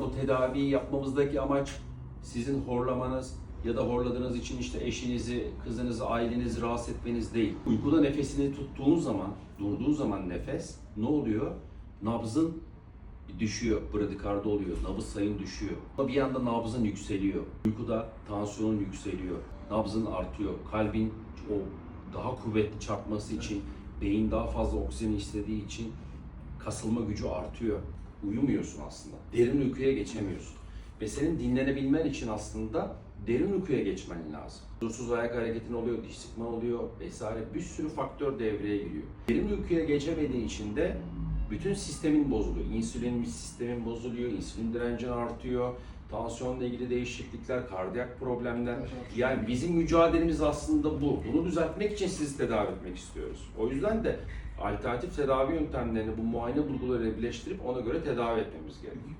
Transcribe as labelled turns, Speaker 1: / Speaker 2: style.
Speaker 1: Bu tedaviyi yapmamızdaki amaç sizin horlamanız ya da horladığınız için işte eşinizi, kızınızı, ailenizi rahatsız etmeniz değil. Uykuda nefesini tuttuğun zaman, durduğu zaman nefes ne oluyor? Nabzın düşüyor, bradikarda oluyor, nabız sayın düşüyor. Ama Bir yanda nabzın yükseliyor. Uykuda tansiyonun yükseliyor, nabzın artıyor, kalbin o daha kuvvetli çarpması için, beyin daha fazla oksijen istediği için kasılma gücü artıyor. Uyumuyorsun aslında. Derin uykuya geçemiyorsun. Ve senin dinlenebilmen için aslında derin uykuya geçmen lazım. Huzursuz ayak hareketin oluyor, diş sıkman oluyor vesaire bir sürü faktör devreye giriyor. Derin uykuya geçemediğin için de bütün sistemin bozuluyor. İnsülin sistemin bozuluyor, insülin direncin artıyor, tansiyonla ilgili değişiklikler, kardiyak problemler. Yani bizim mücadelemiz aslında bu. Bunu düzeltmek için sizi tedavi etmek istiyoruz. O yüzden de alternatif tedavi yöntemlerini bu muayene bulgularıyla birleştirip ona göre tedavi etmemiz gerekiyor.